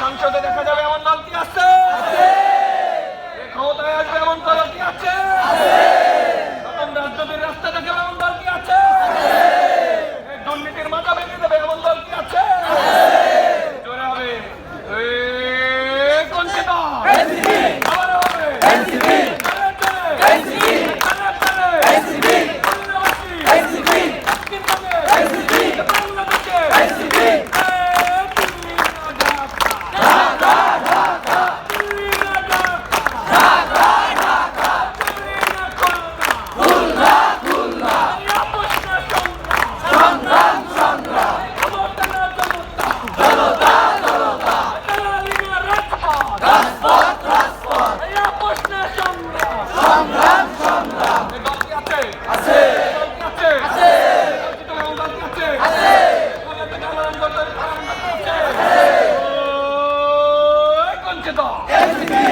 সংসদে দেখা যাবে やめて